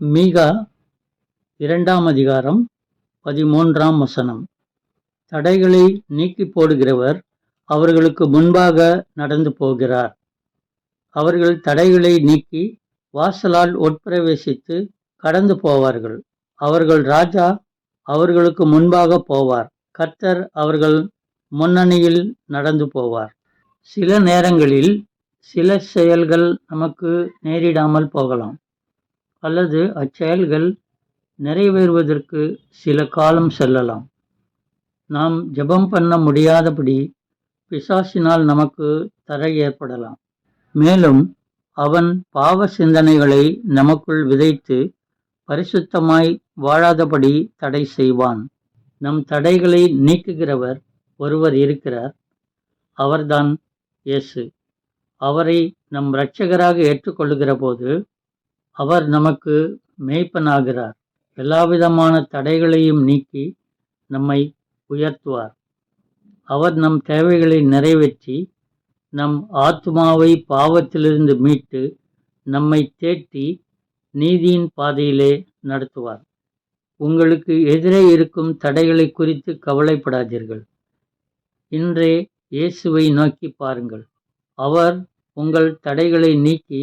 மீகா இரண்டாம் அதிகாரம் பதிமூன்றாம் வசனம். தடைகளை நீக்கி போடுகிறவர் அவர்களுக்கு முன்பாக நடந்து போகிறார். அவர்கள் தடைகளை நீக்கி வாசலால் உட்பிரவேசித்து கடந்து போவார்கள். அவர்கள் ராஜா அவர்களுக்கு முன்பாக போவார். கர்த்தர் அவர்கள் முன்னணியில் நடந்து போவார். சில நேரங்களில் சில செயல்கள் நமக்கு நேரிடாமல் போகலாம். அல்லது அச்செயல்கள் நிறைவேறுவதற்கு சில காலம் செல்லலாம். நாம் ஜெபம் பண்ண முடியாதபடி பிசாசினால் நமக்கு தடை ஏற்படலாம். மேலும் அவன் பாவ சிந்தனைகளை நமக்குள் விதைத்து பரிசுத்தமாய் வாழாதபடி தடை செய்வான். நம் தடைகளை நீக்குகிறவர் ஒருவர் இருக்கிறார். அவர்தான் இயேசு. அவரை நம் இரட்சகராக ஏற்றுக்கொள்ளுகிற போது அவர் நமக்கு மேய்ப்பனாகிறார். எல்லாவிதமான தடைகளையும் நீக்கி நம்மை உயர்த்துவார். அவர் நம் தேவைகளை நிறைவேற்றி நம் ஆத்மாவை பாவத்திலிருந்து மீட்டு நம்மை தேட்டி நீதியின் பாதையிலே நடத்துவார். உங்களுக்கு எதிரே இருக்கும் தடைகளை குறித்து கவலைப்படாதீர்கள். இன்றே இயேசுவை நோக்கி பாருங்கள். அவர் உங்கள் தடைகளை நீக்கி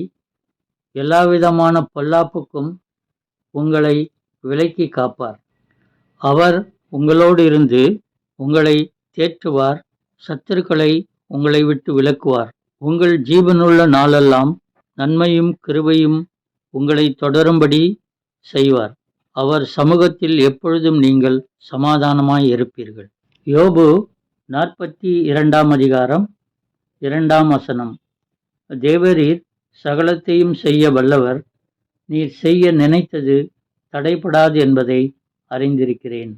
எல்லாவிதமான பொல்லாப்புக்கும் உங்களை விலக்கி காப்பார். அவர் உங்களோடு இருந்து உங்களை தேற்றுவார். சத்துருக்களை உங்களை விட்டு விலக்குவார். உங்கள் ஜீவனுள்ள நாளெல்லாம் நன்மையும் கிருபையும் உங்களை தொடரும்படி செய்வார். அவர் சமூகத்தில் எப்பொழுதும் நீங்கள் சமாதானமாய் இருப்பீர்கள். யோபு நாற்பத்தி இரண்டாம் அதிகாரம் இரண்டாம் வசனம். தேவரீர் சகலத்தையும் செய்ய வல்லவர் நீர் செய்ய நினைத்தது தடைபடாது என்பதை அறிந்திருக்கிறேன்.